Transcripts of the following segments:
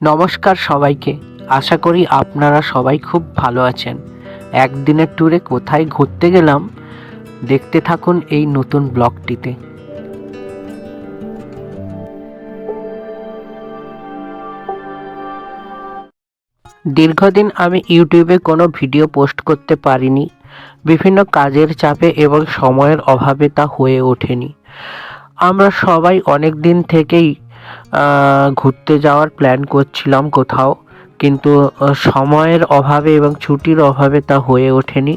নমস্কার সবাইকে। আশা করি আপনারা সবাই খুব ভালো আছেন। একদিনের ট্যুরে কোথায় ঘুরতে গেলাম, দেখতে থাকুন এই নতুন ব্লগটিতে। দীর্ঘদিন আমি ইউটিউবে কোনো ভিডিও পোস্ট করতে পারিনি। বিভিন্ন কাজের চাপে এবং সময়ের অভাবে তা হয়ে ওঠেনি। আমরা সবাই অনেক দিন থেকেই ঘুরতে যাওয়ার প্ল্যান করছিলাম কোথাও, কিন্তু সময়ের অভাবে এবং ছুটির অভাবে তা হয়ে ওঠেনি।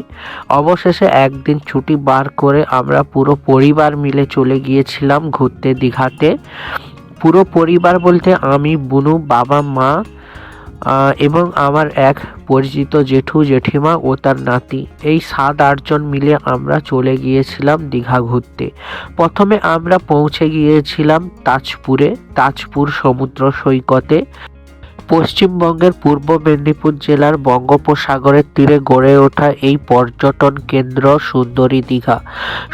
অবশেষে একদিন ছুটি বার করে আমরা পুরো পরিবার মিলে চলে গিয়েছিলাম ঘুরতে দীঘাতে। পুরো পরিবার বলতে আমি, বুনু, বাবা, মা এবং আমার এক পরিচিত জেঠু, জেঠিমা ও তার নাতি। এই সাত আটজন মিলে আমরা চলে গিয়েছিলাম দীঘা ঘুরতে। প্রথমে আমরা পৌঁছে গিয়েছিলাম তাজপুরে, তাজপুর সমুদ্র সৈকতে। পশ্চিমবঙ্গের পূর্ব মেদিনীপুর জেলার বঙ্গোপসাগরের তীরে গড়ে ওঠা এই পর্যটন কেন্দ্র সুন্দরী দীঘা।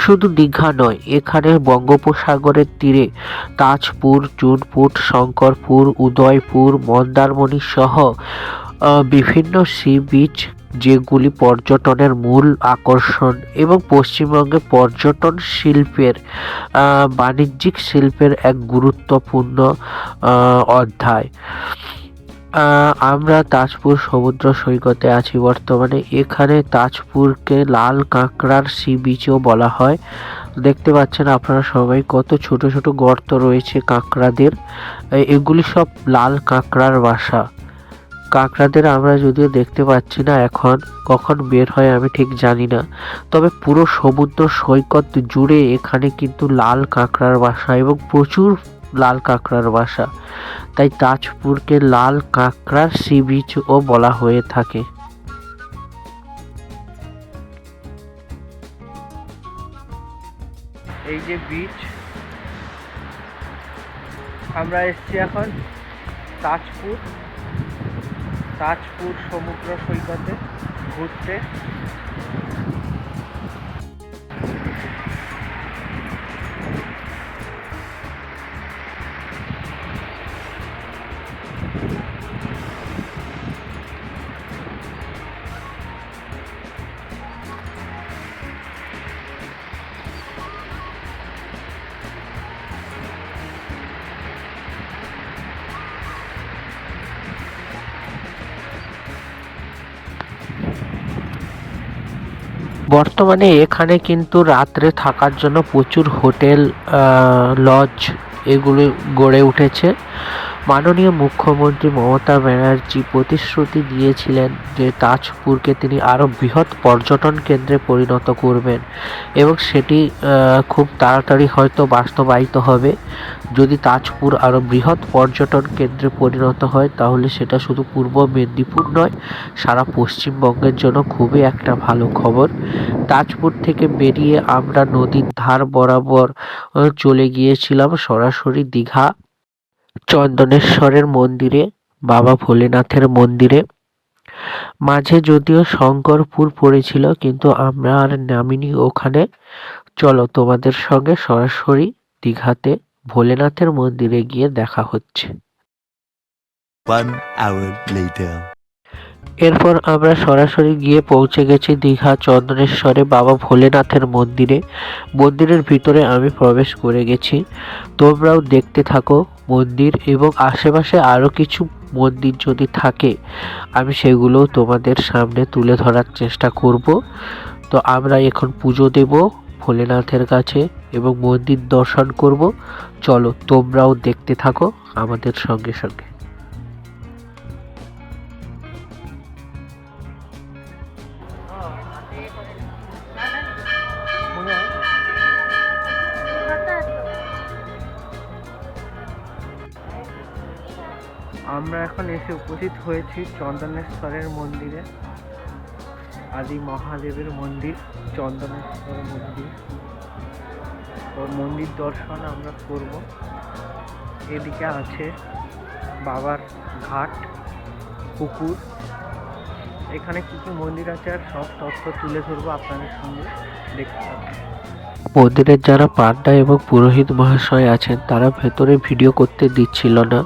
শুধু দীঘা নয়, এখানে বঙ্গোপসাগরের তীরে তাজপুর, চুনপুট, শঙ্করপুর, উদয়পুর, মন্দারমণি সহ বিভিন্ন সি বিচ যেগুলি পর্যটনের মূল আকর্ষণ এবং পশ্চিমবঙ্গে পর্যটন শিল্পের বাণিজ্যিক শিল্পের এক গুরুত্বপূর্ণ অধ্যায়। আমরা তাজপুর সমুদ্র সৈকতে আছি বর্তমানে। এখানে তাজপুরকে লাল কাঁকড়ার সি বিচও বলা হয়। দেখতে পাচ্ছেন আপনারা সবাই কত ছোট ছোট গর্ত রয়েছে কাঁকড়াদের। এগুলি সব লাল কাঁকড়ার বাসা। কাঁকড়াদের আমরা যদিও দেখতে পাচ্ছি না এখন, কখন বের হয় আমি ঠিক জানি না। তবে পুরো সমুদ্র সৈকত জুড়ে এখানে কিন্তু লাল কাঁকড়ার বাসা এবং প্রচুর লাল কাঁকড়ার বাসা। তাই তাজপুরকে লাল কাঁকড়ার সি বিচও বলা হয়ে থাকে। এই যে বিচ আমরা এসছি এখন তাজপুর। তাজপুর সমুদ্র সৈকতে ঘুরতে। বর্তমানে এখানে কিন্তু রাত্রে থাকার জন্য প্রচুর হোটেল লজ এগুলো গড়ে উঠেছে। মাননীয় মুখ্যমন্ত্রী মমতা ব্যানার্জি প্রতিশ্রুতি দিয়েছিলেন যে তাজপুরকে তিনি আরও বৃহৎ পর্যটন কেন্দ্রে পরিণত করবেন এবং সেটি খুব তাড়াতাড়ি হয়তো বাস্তবায়িত হবে। যদি তাজপুর আরও বৃহৎ পর্যটন কেন্দ্রে পরিণত হয়, তাহলে সেটা শুধু পূর্ব মেদিনীপুর নয়, সারা পশ্চিমবঙ্গের জন্য খুবই একটা ভালো খবর। তাজপুর থেকে বেরিয়ে আমরা নদীর ধার বরাবর চলে গিয়েছিলাম সরাসরি দীঘা। চন্দনেশ্বরের মন্দিরে বাবা ভোলেনাথের মন্দিরে। মাঝে যদিও শঙ্করপুর পড়েছিল কিন্তু আমরা আর নামিনি ওখানে। চলো তোমাদের সঙ্গে সরাসরি দীঘাতে ভোলেনাথের মন্দিরে গিয়ে দেখা হচ্ছে। One hour later. এরপর আমরা সরাসরি গিয়ে পৌঁছে গেছি দীঘা চন্দনেশ্বরে বাবা ভোলেনাথের মন্দিরে। মন্দিরের ভিতরে আমি প্রবেশ করে গেছি। তোমরাও দেখতে থাকো। মন্দির এবং আশেপাশে আরও কিছু মন্দির যদি থাকে, আমি সেগুলো তোমাদের সামনে তুলে ধরার চেষ্টা করব। তো আমরা এখন পুজো দেব ভোলেনাথের কাছে এবং মন্দির দর্শন করব। চলো তোমরাও দেখতে থাকো আমাদের সঙ্গে সঙ্গে। আমরা এখন এসে উপস্থিত হয়েছি চন্দনেশ্বরের মন্দিরে, আদি মহাদেবের মন্দির, চন্দনেশ্বর মন্দির। তো মন্দির দর্শন আমরা করব। এদিকে আছে বাবার ঘাট, পুকুর। এখানে কী কী মন্দির আছে আর সব তথ্য তুলে ধরবো আপনাদের সঙ্গে। দেখতে পাবেন মন্দিরের যারা পান্ডা এবং পুরোহিত মহাশয় আছেন, তারা ভেতরে ভিডিও করতে দিচ্ছিল না।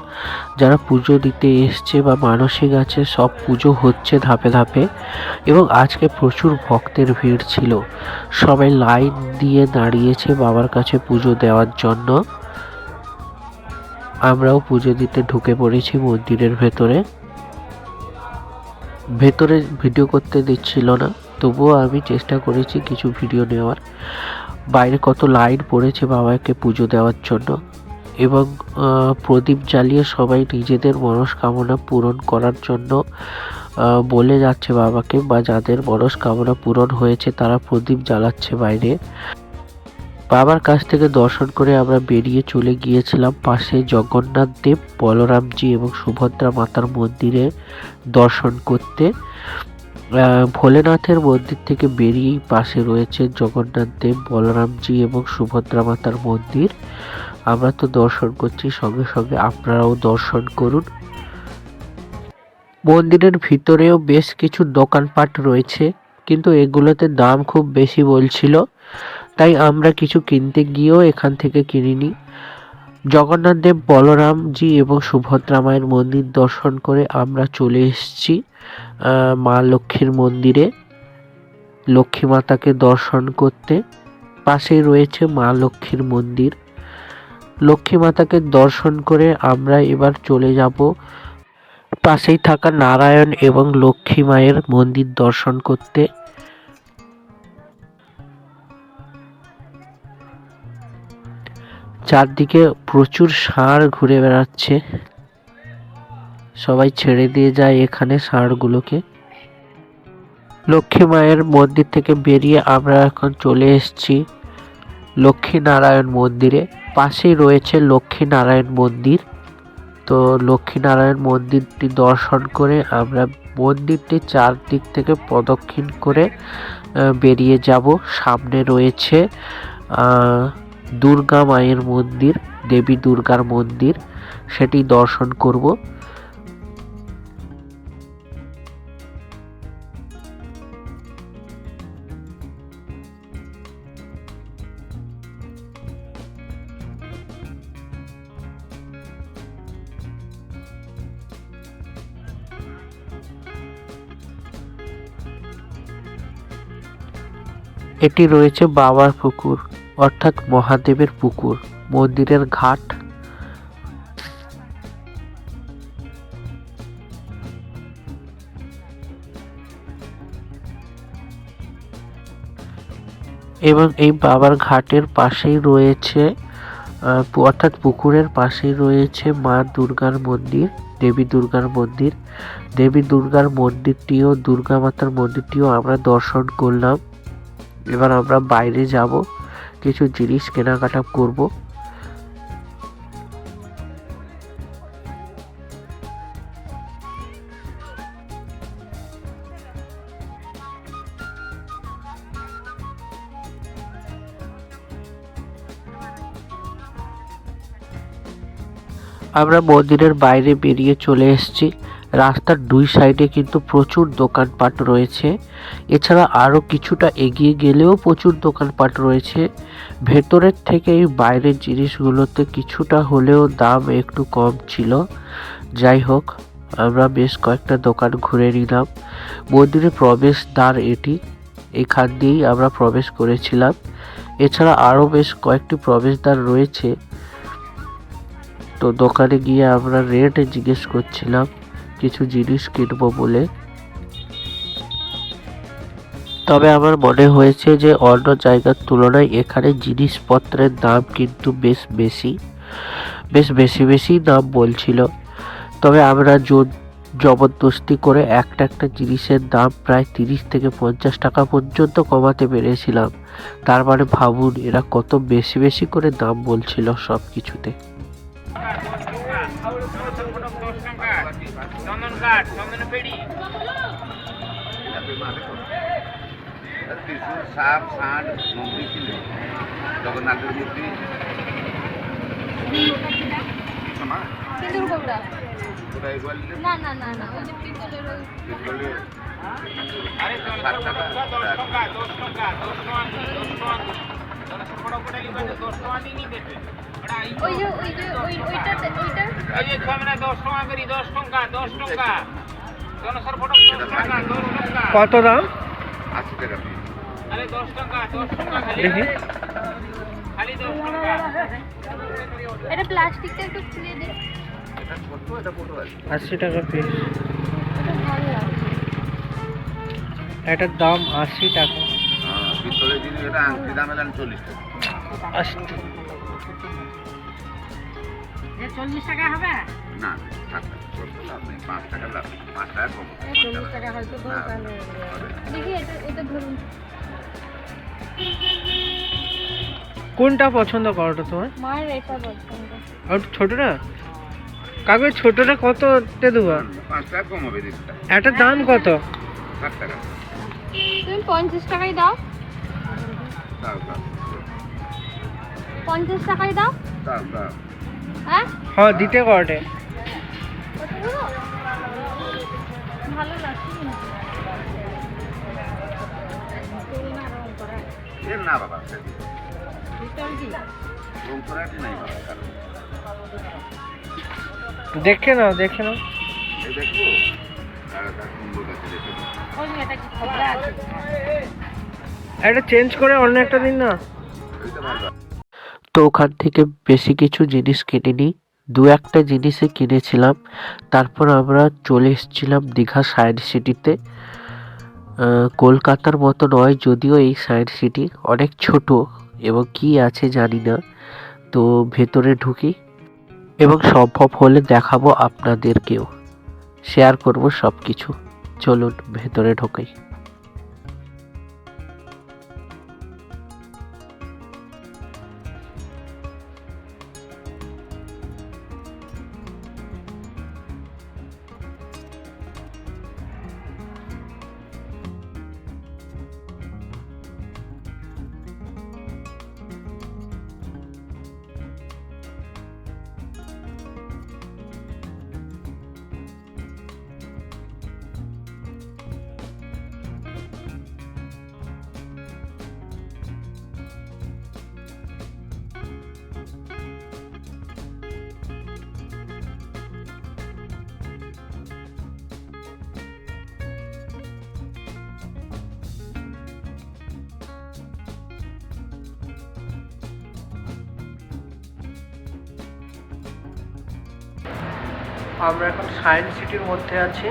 যারা পুজো দিতে এসছে বা মানসিক আছে, সব পুজো হচ্ছে ধাপে ধাপে এবং আজকে প্রচুর ভক্তের ভিড় ছিল। সবাই লাইন দিয়ে দাঁড়িয়েছে বাবার কাছে পুজো দেওয়ার জন্য। আমরাও পুজো দিতে ঢুকে পড়েছি মন্দিরের ভেতরে। ভেতরে ভিডিও করতে দিচ্ছিল না, তবুও আমি চেষ্টা করেছি কিছু ভিডিও নেওয়ার। বাইরে কত লাইন পড়েছে বাবাকে পুজো দেওয়ার জন্য এবং প্রদীপ জ্বালিয়ে সবাই নিজেদের মনস্কামনা পূরণ করার জন্য বলে যাচ্ছে বাবাকে বা যাদের মনস্কামনা পূরণ হয়েছে তারা প্রদীপ জ্বালাচ্ছে বাইরে। বাবার কাছ থেকে দর্শন করে আমরা বেরিয়ে চলে গিয়েছিলাম পাশে জগন্নাথ দেব, বলরামজি এবং সুভদ্রা মাতার মন্দিরে দর্শন করতে। ভোলেনাথের মন্দির থেকে বেরিয়েই পাশে রয়েছে জগন্নাথ দেব, বলরামজি এবং সুভদ্রা মাতার মন্দির। আমরা তো দর্শন করছি, সঙ্গে সঙ্গে আপনারাও দর্শন করুন। মন্দিরের ভিতরেও বেশ কিছু দোকানপাট রয়েছে, কিন্তু এগুলোতে দাম খুব বেশি বলছিল, তাই আমরা কিছু কিনতে গিয়েও এখান থেকে কিনিনি। জগন্নাথ দেব বলরামজি এবং সুভদ্রা মায়ের মন্দির দর্শন করে আমরা চলে এসেছি মা লক্ষ্মীর মন্দিরে। লক্ষ্মী মাতাকে দর্শন করতে পাশেই রয়েছে মা লক্ষ্মীর মন্দির। লক্ষ্মী মাতাকে দর্শন করে আমরা এবার চলে যাব। পাশেই থাকা নারায়ণ এবং লক্ষ্মী মায়ের মন্দির দর্শন করতে। চারদিকে প্রচুর ষাঁড় ঘুরে বেড়াচ্ছে। সবাই ছেড়ে দিয়ে যায় এখানে ষাঁড়গুলোকে। লক্ষ্মী মায়ের মন্দির থেকে বেরিয়ে আমরা এখন চলে এসেছি লক্ষ্মী নারায়ণ মন্দিরে। পাশেই রয়েছে লক্ষ্মী নারায়ণ মন্দির। তো লক্ষ্মী নারায়ণ মন্দিরটি দর্শন করে আমরা মন্দিরটি চারদিক থেকে প্রদক্ষিণ করে বেরিয়ে যাব। সামনে রয়েছে দুর্গা মায়ের মন্দির দেবী দুর্গার মন্দির সেটি দর্শন করব। এটি রয়েছে বাবার পুকুর। অর্থাৎ মহাদেবের পুকুর, মন্দিরের ঘাট। এবং এই বাবার ঘাটের পাশেই রয়েছে অর্থাৎ পুকুরের পাশেই রয়েছে মা দুর্গার মন্দির, দেবী দুর্গার মন্দির। দেবী দুর্গার মন্দিরটিও, দুর্গা মাতার মন্দিরটিও আমরা দর্শন করলাম। এবার আমরা বাইরে যাব। কিছু জিনিস কেনাকাটা করব। আমরা মন্দিরের বাইরে বেরিয়ে চলে এসেছি। রাস্তার দুই সাইডে কিন্তু প্রচুর দোকানপাট রয়েছে। এছাড়া আরও কিছুটা এগিয়ে গেলেও প্রচুর দোকানপাট রয়েছে। ভেতরের থেকে এই বাইরের জিনিসগুলোতে কিছুটা হলেও দাম একটু কম ছিল। যাই হোক, আমরা বেশ কয়েকটা দোকান ঘুরে নিলাম। মন্দিরের প্রবেশ দ্বার এটি। এখান দিয়েই আমরা প্রবেশ করেছিলাম। এছাড়া আরও বেশ কয়েকটি প্রবেশদ্বার রয়েছে। তো দোকানে গিয়ে আমরা রেট জিজ্ঞেস করছিলাম। কিছু জিনিস কিনবো বলে। তবে আমার মনে হয়েছে যে অন্য জায়গার তুলনায় এখানে জিনিসপত্রের দাম কিন্তু বেশ বেশি বেশ বেশি বেশি দাম বলছিল। তবে আমরা জোর জবরদস্তি করে একটা একটা জিনিসের দাম প্রায় তিরিশ থেকে পঞ্চাশ টাকা পর্যন্ত কমাতে পেরেছিলাম। তার মানে ভাবুন, এরা কত বেশি বেশি করে দাম বলছিল সব কিছুতে কাঠ চন্দন পেড়ি ত্রিশুল সাপ ষাঁড় মন্দির ছিল জগন্নাথের মূর্তি না না না না ওই যে পিতলের পিতলের আরে টাকা টাকা টাকা ওই ওইটা কত দাম? আশি টাকা পিস আরে দশ টাকা দশ টাকা দেখি। খালি দশ টাকা। এটা প্লাস্টিকটা একটু খুলে দে। এটা ছোট এটা বড় আছে। আশি টাকা পিস এটা ভালো লাগছে। এটার দাম আশি টাকা। হ্যাঁ পিতলের জিনিস এটা আংটি দাম এলাম চল্লিশ টাকা। আশি চল্লিশ টাকা হবে? না ষাট টাকা ছোট লাভ নেই পাঁচ টাকা লাভ পাঁচ টাকা কম। চল্লিশ টাকা হয়তো হ্যাঁ, দেখি এটা এটা ধরুন। কোনটা পছন্দ করো তোমার? মায়ের এটা পছন্দ। আর ছোটটা? কাকু ছোটটা কততে দেবো? পাঁচ টাকা কম হবে। দিনটা দাম কত? ষাট টাকা। তুমি পঞ্চাশ টাকাই দাও। দাও দাও। পঞ্চাশ টাকাই দাও। দাও দাও। হ্যাঁ? হ্যাঁ দিতে কটে না বাবা দেখে নাও দেখে নাও। একটা চেঞ্জ করে অন্য একটা দিন না। তো ওখান থেকে বেশি কিছু জিনিস কিনিনি। দু একটা জিনিসই কিনেছিলাম। তারপর আমরা চলে এসেছিলাম দীঘা সায়েন্স সিটিতে। কলকাতার মতো নয়, যদিও এই সায়েন্স সিটি অনেক ছোট এবং কি আছে জানি না। তো ভেতরে ঢুকি এবং সম্ভব হলে দেখাবো আপনাদেরকেও। শেয়ার করব সব কিছু চলুন, ভেতরে ঢোকাই। আমরা এখন সায়েন্স সিটির মধ্যে আছি।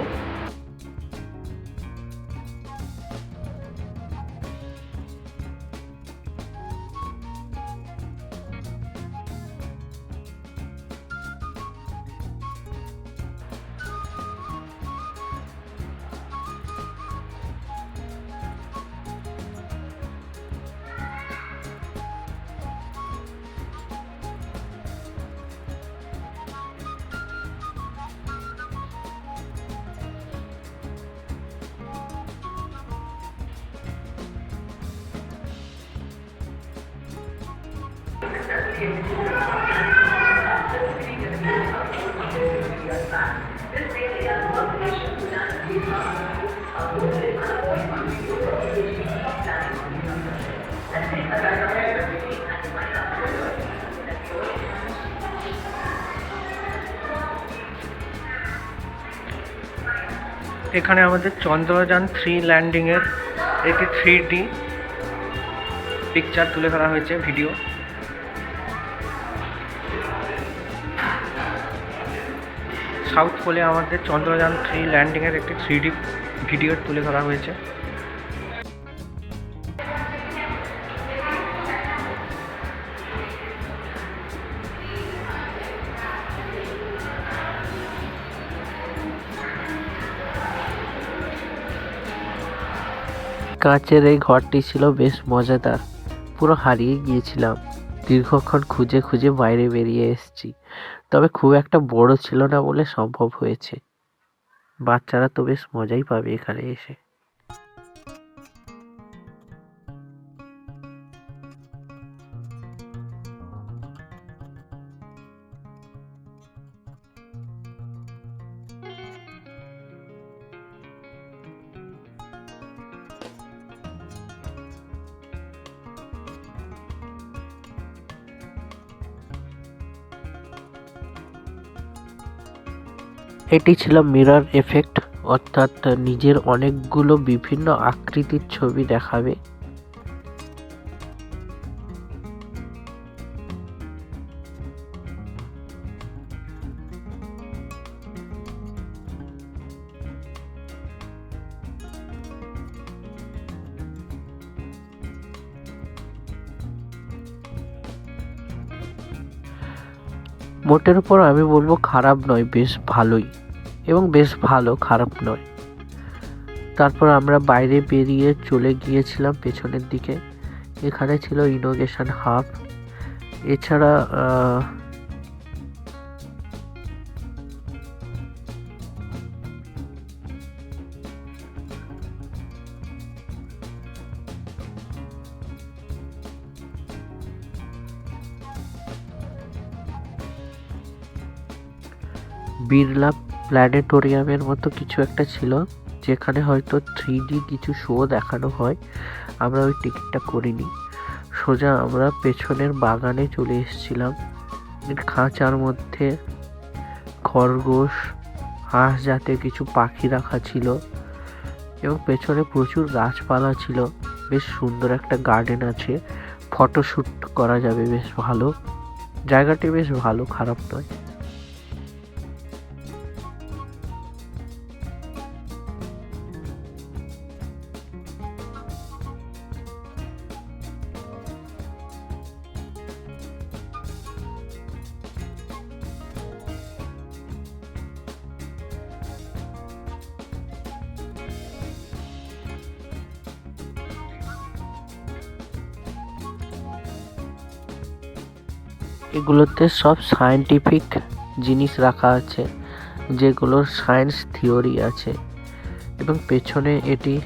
এখানে আমাদের চন্দ্রযান থ্রি ল্যান্ডিংয়ের একটি থ্রি ডি পিকচার তুলে ধরা হয়েছে ভিডিও সাউথ পোলে আমাদের চন্দ্রযান থ্রি ল্যান্ডিংয়ের একটি থ্রি ডি ভিডিও তুলে ধরা হয়েছে। কাঁচের এই ঘরটি ছিল বেশ মজাদার। পুরো হারিয়ে গিয়েছিলাম। দীর্ঘক্ষণ খুঁজে খুঁজে বাইরে বেরিয়ে এসেছি। তবে খুব একটা বড় ছিল না বলে সম্ভব হয়েছে। বাচ্চারা তো বেশ মজাই পাবে এখানে এসে। এটি ছিল মিরর এফেক্ট অর্থাৎ নিজের অনেকগুলো বিভিন্ন আকৃতির ছবি দেখাবে। মোটের উপর আমি বলব খারাপ নয়, বেশ ভালোই। এবং বেশ ভালো, খারাপ নয়। তারপর আমরা বাইরে বেরিয়ে চলে গিয়েছিলাম পেছনের দিকে। এখানে ছিল ইনোগেশন হাব এছাড়া বিড়লা প্ল্যানেটোরিয়ামের মতো কিছু একটা ছিল, যেখানে হয়তো থ্রি কিছু শো দেখানো হয়। আমরা ওই টিকিটটা করিনি। সোজা আমরা পেছনের বাগানে চলে এসেছিলাম। খাঁচার মধ্যে খরগোশ, হাঁস জাতীয় কিছু পাখি রাখা ছিল এবং পেছনে প্রচুর গাছপালা ছিল। বেশ সুন্দর একটা গার্ডেন আছে। ফটোশ্যুট করা যাবে বেশ ভালো। জায়গাটি বেশ ভালো, খারাপ নয়। এগুলোতে সব সায়েন্টিফিক জিনিস রাখা আছে, যেগুলোর সায়েন্স থিওরি আছে। এবং পেছনে এটি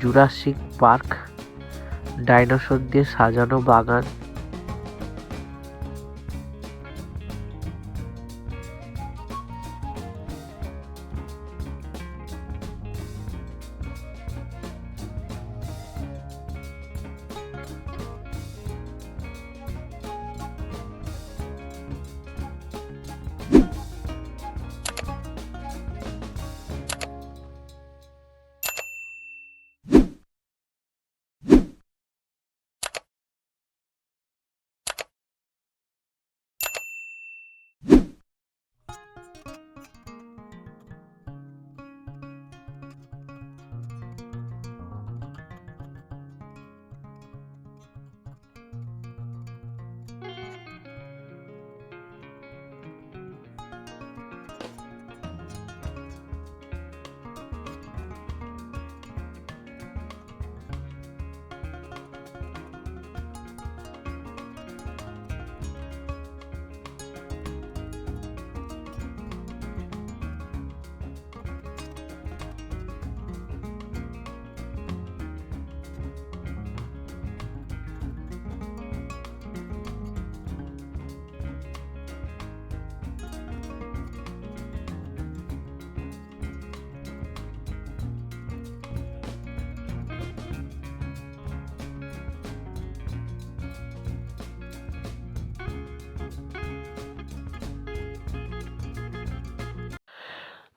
জুরাসিক পার্ক ডাইনোসর দিয়ে সাজানো বাগান।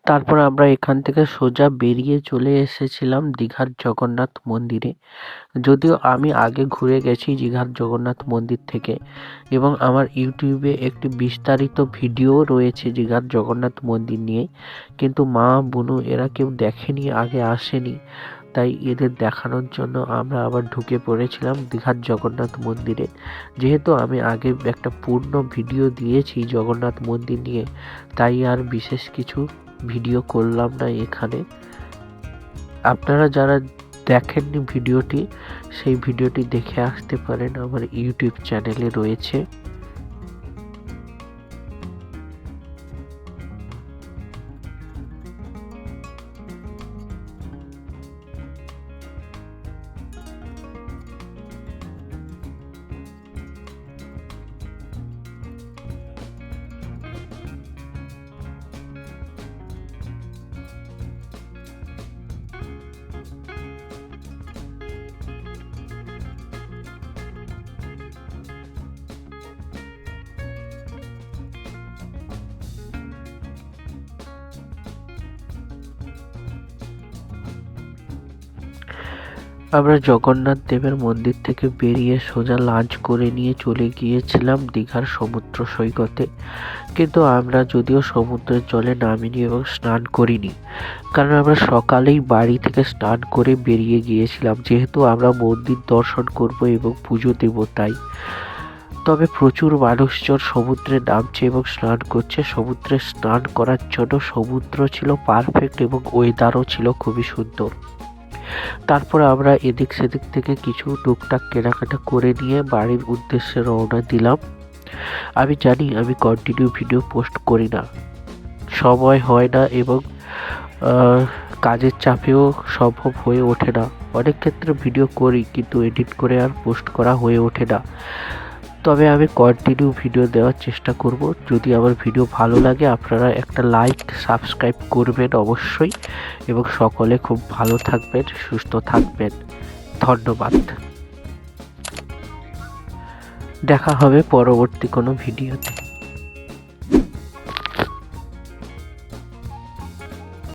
তারপর আমরা এখান থেকে সোজা বেরিয়ে চলে এসেছিলাম দীঘার জগন্নাথ মন্দিরে। যদিও আমি আগে ঘুরে গেছি দীঘার জগন্নাথ মন্দির থেকে এবং আমার ইউটিউবে একটি বিস্তারিত ভিডিও রয়েছে দীঘার জগন্নাথ মন্দির নিয়ে। কিন্তু মা, বুনু এরা কেউ দেখেনি, আগে আসেনি। তাই এদের দেখানোর জন্য আমরা আবার ঢুকে পড়েছিলাম দীঘার জগন্নাথ মন্দিরে। যেহেতু আমি আগে একটা পূর্ণ ভিডিও দিয়েছি জগন্নাথ মন্দির নিয়ে, তাই আর বিশেষ কিছু ভিডিও করলাম না এখানে। আপনারা যারা দেখেননি ভিডিওটি, সেই ভিডিওটি দেখে আসতে পারেন। আমার ইউটিউব চ্যানেলে রয়েছে। আমরা জগন্নাথ দেবের মন্দির থেকে বেরিয়ে সোজা লাঞ্চ করে নিয়ে চলে গিয়েছিলাম দীঘার সমুদ্র সৈকতে। কিন্তু আমরা যদিও সমুদ্রের জলে নামিনি এবং স্নান করিনি, কারণ আমরা সকালেই বাড়ি থেকে স্নান করে বেরিয়ে গিয়েছিলাম, যেহেতু আমরা মন্দির দর্শন করব এবং পুজো দেব তাই। তবে প্রচুর মানুষজন সমুদ্রে নামছে এবং স্নান করছে। সমুদ্রে স্নান করার জন্য সমুদ্র ছিল পারফেক্ট এবং ওয়েদারও ছিল খুবই সুন্দর। তারপর আমরা এদিক সেদিক থেকে কিছু টুকটাক কেনাকাটা করে নিয়ে বাড়ির উদ্দেশ্যে রওনা দিলাম। আমি জানি আমি কন্টিনিউ ভিডিও পোস্ট করি না। সময় হয় না এবং কাজের চাপেও সম্ভব হয়ে ওঠে না। অনেক ক্ষেত্রে ভিডিও করি কিন্তু এডিট করে আর পোস্ট করা হয়ে ওঠে না। তবে আমি কন্টিনিউ ভিডিও দেওয়ার চেষ্টা করব। যদি আমার ভিডিও ভালো লাগে, আপনারা একটা লাইক সাবস্ক্রাইব করবেন অবশ্যই। এবং সকলে খুব ভালো থাকবেন, সুস্থ থাকবেন। ধন্যবাদ। দেখা হবে পরবর্তী কোনো ভিডিওতে